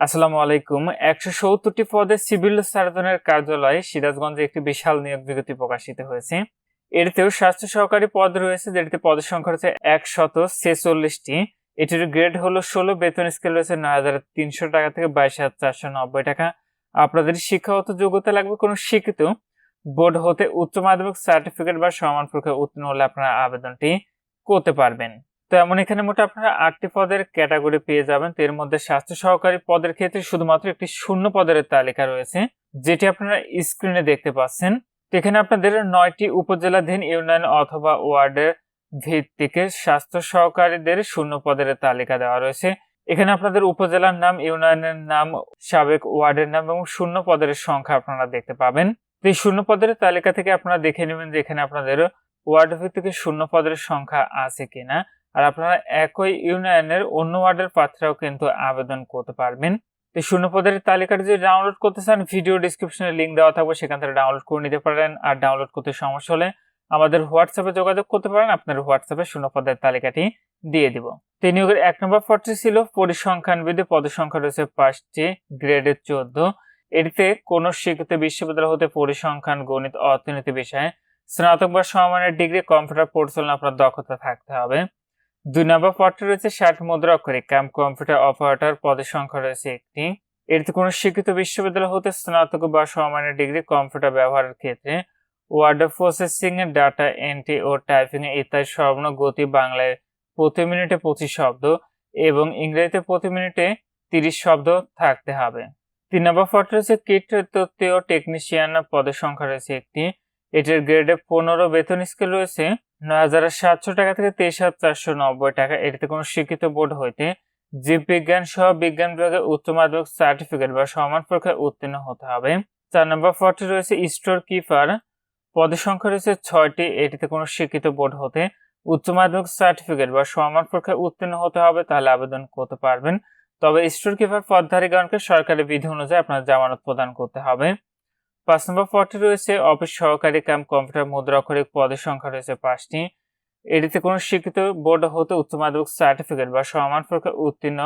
আসসালামু আলাইকুম। একশো সত্তরটি পদে সিভিল সার্জনের কার্যালয়ে সিরাজগঞ্জে একটি বিশাল নিয়োগ বিজ্ঞপ্তি প্রকাশিত হয়েছে। এটিতেও স্বাস্থ্য সহকারী পদ রয়েছে, যেটিতে পদের সংখ্যা রয়েছে একশত ছেচল্লিশটি। এটির গ্রেড হলো ষোলো, বেতন স্কেল রয়েছে নয় হাজার তিনশো টাকা থেকে বাইশ হাজার চারশো নব্বই টাকা। আপনাদের শিক্ষাগত যোগ্যতা লাগবে কোনো শিক্ষিত বোর্ড হতে উচ্চ মাধ্যমিক সার্টিফিকেট বা সমান পরীক্ষায় উত্তীর্ণ হলে আপনারা আবেদনটি করতে পারবেন। তো এমন এখানে মোট আপনারা আটটি পদের ক্যাটাগরি পেয়ে যাবেন। তো এর মধ্যে স্বাস্থ্য সহকারী পদের ক্ষেত্রে শুধুমাত্র একটি শূন্য পদের তালিকা রয়েছে, যেটি আপনারা স্ক্রিনে দেখতে পাচ্ছেন। তো এখানে আপনাদের নয়টি উপজেলাধীন ইউনিয়ন অথবা ওয়ার্ডের ভিত্তিকে স্বাস্থ্য সহকারীদের শূন্য পদের তালিকা দেওয়া রয়েছে। এখানে আপনাদের উপজেলার নাম, ইউনিয়নের নাম, সাবেক ওয়ার্ডের নাম এবং শূন্য পদের সংখ্যা আপনারা দেখতে পাবেন। তো এই শূন্য পদের তালিকা থেকে আপনারা দেখে নেবেন যে এখানে আপনাদের ওয়ার্ড ভিত্তিকে শূন্য পদের সংখ্যা আছে কিনা। আর আপনারা একই ইউনিয়নের অন্য ওয়ার্ডের প্রার্থীরাও কিন্তু আবেদন করতে পারবেন। তো শূন্য পদের তালিকাটা যদি ডাউনলোড করতে চান ভিডিও ডিসক্রিপশনে লিঙ্ক দেওয়া থাকবে, সেখান থেকে ডাউনলোড করে নিতে পারেন। আর ডাউনলোড করতে সমস্যা হলে আমাদের হোয়াটসঅ্যাপে যোগাযোগ করতে পারেন, আপনার হোয়াটসঅ্যাপে শূন্য পদের তালিকাটি দিয়ে দিব। তিন নিয়োগের এক নম্বর পদটি ছিল পরিসংখ্যান বিধি পদের সংখ্যা রয়েছে পাঁচটি গ্রেডের চোদ্দ। এটিতে কোন শিক্ষিত বিশ্ববিদ্যালয় হতে পরিসংখ্যান, গণিত, অর্থনীতি বিষয়ে স্নাতক বা সমমানের ডিগ্রি, কম্পিউটার পরিচালনা, আপনার দক্ষতা থাকতে হবে। দুই নম্বর পদটি রয়েছে ষাট মুদ্রা অক্ষরে ক্যাম্প কম্পিউটার অপারেটর পদের সংখ্যা রয়েছে একটি। এটিতে কোনো শিক্ষিত বিশ্ববিদ্যালয় হতে স্নাতক বা সমমানের ডিগ্রি কম্পিউটার ব্যবহারের ক্ষেত্রে ওয়ার্ড প্রসেসিং এর ডাটা এন্ট্রি ও টাইপিং ইত্যাদি সর্বর্ণ গতি বাংলায় প্রতি মিনিটে পঁচিশ শব্দ এবং ইংরেজিতে প্রতি মিনিটে তিরিশ শব্দ থাকতে হবে। তিন নম্বর পদটি রয়েছে কিট তত্ত্বীয় টেকনিশিয়ান পদের সংখ্যা রয়েছে একটি। এটির গ্রেডে পনেরো, বেতন স্কেল রয়েছে নয় হাজার সাতশো টাকা থেকে তেইশ হাজার চারশো নব্বই টাকা। এটিতে কোনো শিক্ষিত বোর্ড হইতে জীববিজ্ঞান সহ বিজ্ঞান বিভাগে উচ্চ মাধ্যমিক সার্টিফিকেট বা সমান পরীক্ষায় উত্তীর্ণ হতে হবে। চার নম্বর পদটি রয়েছে স্টোর কিপার পদের সংখ্যা রয়েছে ছয়টি। এটিতে কোনো শিক্ষিত বোর্ড হতে উচ্চ মাধ্যমিক সার্টিফিকেট বা সমান পরীক্ষায় উত্তীর্ণ হতে হবে তাহলে আবেদন করতে পারবেন। তবে স্টোর কিপার পদধারীগণকে সরকারি বিধি অনুযায়ী আপনার জামানত প্রদান করতে হবে। পাঁচ নম্বর পদটি রয়েছে, অফিস সহকারী ক্যাম্প কম্পিউটার মুদ্রাক্ষরিক পদের সংখ্যা রয়েছে পাঁচটি। এটিতে কোনো শিক্ষিত বোর্ড হতে উচ্চ মাধ্যমিক সার্টিফিকেট বা সমান পরীক্ষায় উত্তীর্ণ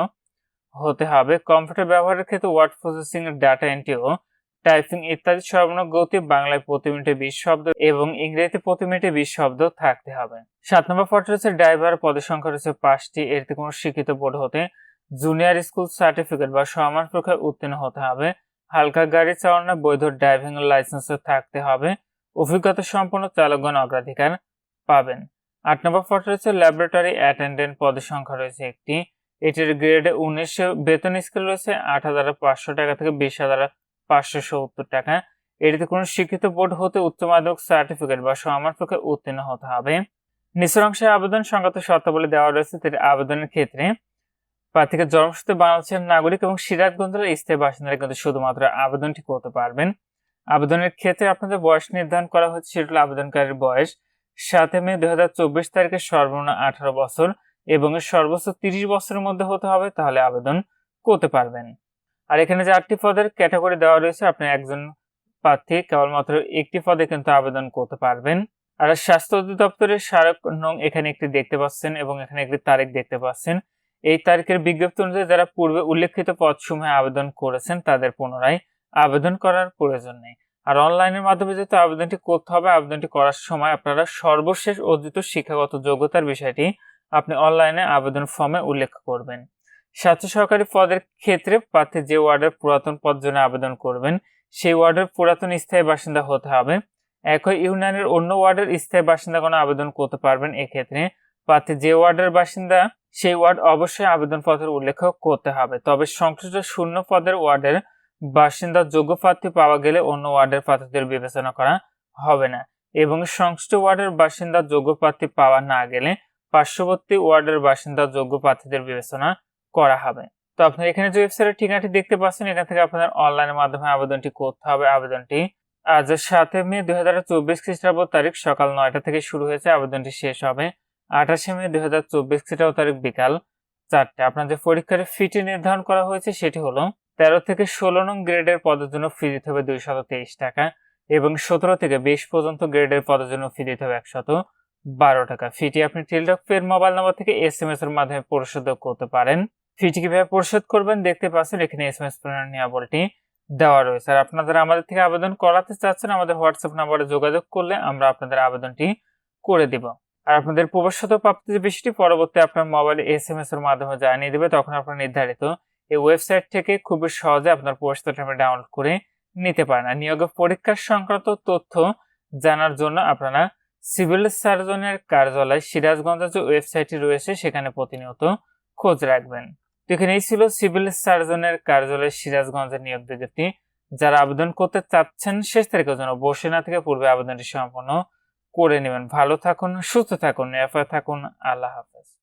হতে হবে। কম্পিউটার ব্যবহারের ক্ষেত্রে ওয়ার্ড প্রসেসিং ডাটা এন্ট্রি ও টাইপিং ইত্যাদি সর্বর্ণ গতি বাংলায় প্রতি মিনিটে বিশ শব্দ এবং ইংরেজিতে প্রতি মিনিটে বিশ শব্দ থাকতে হবে। সাত নম্বর পদটি রয়েছে ড্রাইভার পদের সংখ্যা রয়েছে পাঁচটি। এটিতে কোনো শিক্ষিত বোর্ড হতে জুনিয়র স্কুল সার্টিফিকেট বা সমান পরীক্ষায় উত্তীর্ণ হতে হবে। হালকা গাড়ি চালানোর বৈধ ড্রাইভিং লাইসেন্স থাকতে হবে। অভিজ্ঞতা সম্পন্ন চালকগণ অগ্রাধিকার পাবেন। আট নম্বর পদটি রয়েছে ল্যাবরেটরি অ্যাটেন্ডেন্ট পদের সংখ্যা রয়েছে একটি। এটির গ্রেডে উনিশশো বেতন স্কেল রয়েছে আট হাজার পাঁচশো টাকা থেকে বিশ হাজার পাঁচশো সত্তর টাকা। এটিতে কোনো শিক্ষিত বোর্ড হতে উচ্চ মাধ্যমিক সার্টিফিকেট বা সমান পক্ষে উত্তীর্ণ হতে হবে। নিচের অংশে আবেদন সংক্রান্ত শর্তাবলী দেওয়া রয়েছে তার আবেদনের ক্ষেত্রে প্রার্থীকে জন্মসূত্রে বাংলাদেশের নাগরিক এবং সিরাজগঞ্জের স্থায়ী বাসিন্দারা কিন্তু শুধুমাত্র আবেদনটি করতে পারবেন। আবেদনের ক্ষেত্রে আপনাদের বয়স নির্ধারণ করা হচ্ছে সেটা হলো আবেদনকারীর বয়স সাতই মে দু হাজার চব্বিশ তারিখে সর্বনিম্ন আঠারো বছর এবং সর্বোচ্চ তিরিশ বছরের মধ্যে হতে হবে, তাহলে আবেদন করতে পারবেন। আর এখানে যে আটটি পদের ক্যাটাগরি দেওয়া রয়েছে, আপনি একজন প্রার্থী, কেবলমাত্র একটি পদে কিন্তু আবেদন করতে পারবেন। আর স্বাস্থ্য অধিদপ্তরের স্মারক নং এখানে একটি দেখতে পাচ্ছেন এবং এখানে একটি তারিখ দেখতে পাচ্ছেন। এই তারিখের বিজ্ঞপ্তি অনুযায়ী যারা পূর্বে উল্লেখিত পদসমূহে আবেদন করেছেন, তাদের পুনরায় আবেদন করার প্রয়োজন নেই। আর অনলাইনের মাধ্যমে যেহেতু আবেদনটি করতে হবে, আবেদনটি করার সময় আপনারা সর্বশেষ অর্জিত শিক্ষাগত যোগ্যতার বিষয়টি আপনি অনলাইনে আবেদন ফর্মে উল্লেখ করবেন। স্বাস্থ্য সহকারী পদের ক্ষেত্রে প্রার্থী যে ওয়ার্ডের পুরাতন পদ জন্য আবেদন করবেন, সেই ওয়ার্ডের পুরাতন স্থায়ী বাসিন্দা হতে হবে। একই ইউনিয়নের অন্য ওয়ার্ডের স্থায়ী বাসিন্দা কোনো আবেদন করতে পারবেন, এক্ষেত্রে প্রার্থী যে ওয়ার্ডের বাসিন্দা সেই ওয়ার্ড অবশ্যই আবেদনপত্রের উল্লেখ করতে হবে। তবে সংশ্লিষ্ট শূন্য পদের ওয়ার্ডের বাসিন্দা যোগ্য প্রার্থী পাওয়া গেলে অন্য ওয়ার্ডের প্রার্থীদের বিবেচনা করা হবে না এবং সংশ্লিষ্ট ওয়ার্ডের বাসিন্দা যোগ্য প্রার্থী পাওয়া না গেলে পার্শ্ববর্তী ওয়ার্ডের বাসিন্দা যোগ্য প্রার্থীদের বিবেচনা করা হবে। তো আপনার এখানে যে ওয়েবসাইটের ঠিকানাটি দেখতে পাচ্ছেন এখান থেকে আপনাদের অনলাইনের মাধ্যমে আবেদনটি করতে হবে। আবেদনটি আজ সাতই মে দুই হাজার চব্বিশ খ্রিস্টাব্দ তারিখ সকাল নয়টা থেকে শুরু হয়েছে। আবেদনটি শেষ হবে আঠাশে মে দুই হাজার চব্বিশ খ্রিস্টাব্দ তারিখ বিকাল চারটে। আপনাদের পরীক্ষার ফিটি নির্ধারণ করা হয়েছে, সেটি হলো তেরো থেকে ষোলো নং গ্রেডের পদের জন্য ফি দিতে হবে দুইশত তেইশ টাকা এবং সতেরো থেকে বিশ পর্যন্ত গ্রেডের পদের জন্য ফি দিতে হবে একশত বারো টাকা। ফিটি আপনি টেলডক পের মোবাইল নাম্বার থেকে এস এম এস এর মাধ্যমে পরিশোধ করতে পারেন। ফিটি কীভাবে পরিশোধ করবেন দেখতে পাচ্ছেন, এখানে এস এম এস নিয়াবলটি দেওয়া রয়েছে। আর আপনারা আমাদের থেকে আবেদন করাতে চাচ্ছেন, আমাদের হোয়াটসঅ্যাপ নাম্বারে যোগাযোগ করলে আমরা আপনাদের আবেদনটি করে দিব। আর আপনাদের প্রবেশত প্রাপ্তি যে বিষয়টি, পরবর্তী আপনার মোবাইলে এস এম এস এর মাধ্যমে জানিয়ে দেবে, তখন আপনার নির্ধারিত এই ওয়েবসাইট থেকে খুবই সহজে আপনার প্রবেশতটা ডাউনলোড করে নিতে পারেন। আর নিয়োগ পরীক্ষার সংক্রান্ত তথ্য জানার জন্য আপনারা সিভিল সার্জনের কার্যালয় সিরাজগঞ্জের যে ওয়েবসাইটটি রয়েছে, সেখানে প্রতিনিয়ত খোঁজ রাখবেন। তো এখানে এই ছিল সিভিল সার্জনের কার্যালয়, সিরাজগঞ্জের নিয়োগ বিজ্ঞপ্তি। যারা আবেদন করতে চাচ্ছেন, শেষ তারিখের জন্য বসে না থেকে পূর্বে আবেদনটি সম্পন্ন করে নেবেন। ভালো থাকুন সুস্থ থাকুন এফা থাকুন। আল্লাহ হাফেজ।